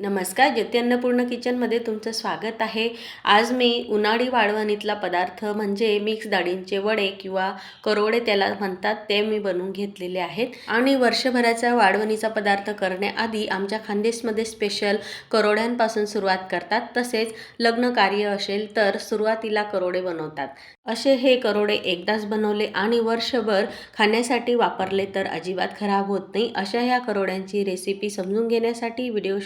नमस्कार ज्योती अन्नपूर्ण किचनमध्ये तुमचं स्वागत आहे. आज मी उन्हाळी वाळवणीतला पदार्थ म्हणजे मिक्स डाळींचे वडे किंवा करोडे त्याला म्हणतात ते मी बनवून घेतलेले आहेत. आणि वर्षभराचा वाळवणीचा पदार्थ करण्याआधी आमच्या खानदेशमध्ये स्पेशल करोड्यांपासून सुरुवात करतात. तसेच लग्न कार्य असेल तर सुरुवातीला करोडे बनवतात. असे हे करोडे एकदाच बनवले आणि वर्षभर खाण्यासाठी वापरले तर अजिबात खराब होत नाही. अशा ह्या करोड्यांची रेसिपी समजून घेण्यासाठी व्हिडिओ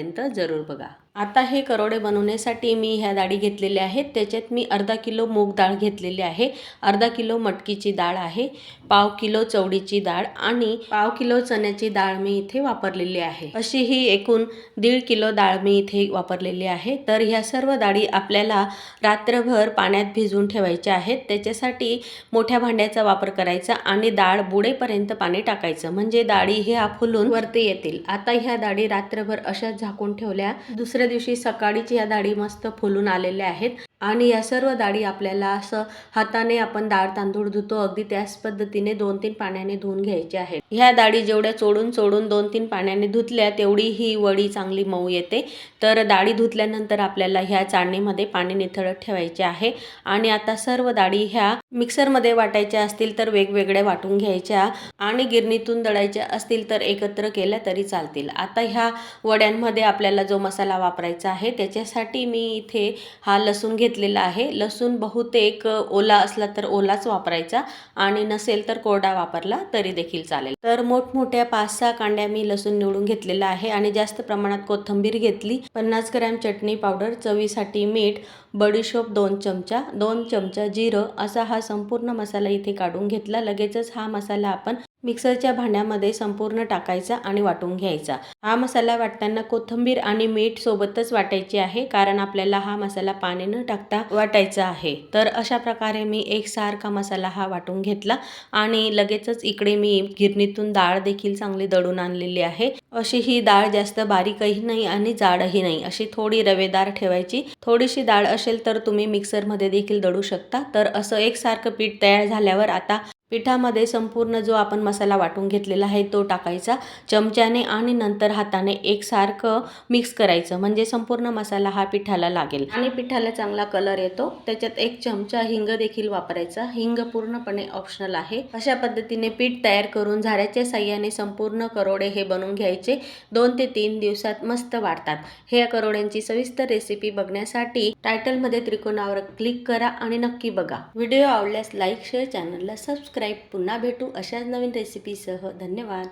शेवटपर्यंत जरूर बघा. आता हे करोडे बनवण्यासाठी मी ह्या डाळी घेतलेल्या आहेत. त्याच्यात मी अर्धा किलो मूग डाळ घेतलेली आहे. अर्धा किलो मटकीची डाळ आहे. पाव किलो चवडीची डाळ आणि पाव किलो चण्याची डाळ मी इथे वापरलेली आहे. अशी ही एकूण दीड किलो डाळ मी इथे वापरलेली आहे. तर ह्या सर्व डाळी आपल्याला रात्रभर पाण्यात भिजवून ठेवायच्या आहेत. त्याच्यासाठी मोठ्या भांड्याचा वापर करायचा आणि डाळ बुडेपर्यंत पाणी टाकायचं. म्हणजे डाळी ह्या फुलून वरती येतील. आता ह्या डाळी रात्रभर अशाच झाकून ठेवल्या दुसऱ्या दिवशी सकाळीच या डाळी मस्त फुलून आलेल्या आहेत. आणि या सर्व डाळी आपल्याला असं हाताने आपण डाळ तांदूळ धुतो अगदी त्याच पद्धतीने दोन तीन पाण्याने धुवून घ्यायचे आहेत. ह्या डाळी जेवढ्या चोडून चोडून दोन तीन पाण्याने धुतल्या तेवढी ही वडी चांगली मऊ येते. तर डाळी धुतल्यानंतर आपल्याला ह्या चाळणीमध्ये पाणी निथळत ठेवायचे आहे. आणि आता सर्व डाळी ह्या मिक्सरमध्ये वाटायच्या असतील तर वेगवेगळ्या वाटून घ्यायच्या आणि गिरणीतून दळायच्या असतील तर एकत्र केल्या तरी चालतील. आता ह्या वड्यांमध्ये आपल्याला जो मसाला वापरायचा आहे त्याच्यासाठी मी इथे हा लसूण घेतलेला आहे. लसूण बहुतेक ओला असला तर ओलाच वापरायचा आणि नसेल तर कोरडा वापरला तरी देखील चालेल. तर मोठमोठ्या पाच सहा कांड्या मी लसूण निवडून घेतलेला आहे आणि जास्त प्रमाणात कोथिंबीर घेतली. पन्नास ग्रॅम चटणी पावडर चवीसाठी मीठ बडीशोप दोन चमचा दोन चमचा जिरं असा हा संपूर्ण मसाला इथे काढून घेतला. लगेचच हा मसाला आपण मिक्सरच्या भांड्यामध्ये संपूर्ण टाकायचा आणि वाटून घ्यायचा. हा मसाला वाटताना कोथिंबीर आणि मीठ सोबतच वाटायची आहे कारण आपल्याला हा मसाला पाणी न टाकता वाटायचा आहे. तर अशा प्रकारे मी एक सारखा मसाला हा वाटून घेतला आणि लगेचच इकडे मी गिरणीतून डाळ देखील चांगली दळून आणलेली आहे. अशी ही डाळ जास्त बारीकही नाही आणि जाडही नाही अशी थोडी रवेदार ठेवायची. थोडीशी डाळ असेल तर तुम्ही मिक्सरमध्ये देखील दळू शकता. तर असं एकसारखं पीठ तयार झाल्यावर आता पिठामध्ये संपूर्ण जो आपण मसाला वाटून घेतलेला आहे तो टाकायचा. चमच्याने आणि नंतर हाताने एकसारखं मिक्स करायचं. म्हणजे संपूर्ण मसाला हा पिठाला लागेल. आणि पिठाला चांगला कलर येतो. त्याच्यात एक चमचा हिंग देखील वापरायचा. हिंग पूर्णपणे ऑप्शनल आहे. अशा पद्धतीने पीठ तयार करून झाऱ्याच्या साह्याने संपूर्ण करोडे हे बनवून घ्यायचे. दोन ते तीन दिवसात मस्त वाढतात. हे करोड्यांची सविस्तर रेसिपी बघण्यासाठी टायटलमध्ये त्रिकोणावर क्लिक करा आणि नक्की बघा. व्हिडिओ आवडल्यास लाईक शेअर चॅनलला सबस्क्राईब. पुन्हा भेटू अशाच नवीन रेसिपीसह धन्यवाद.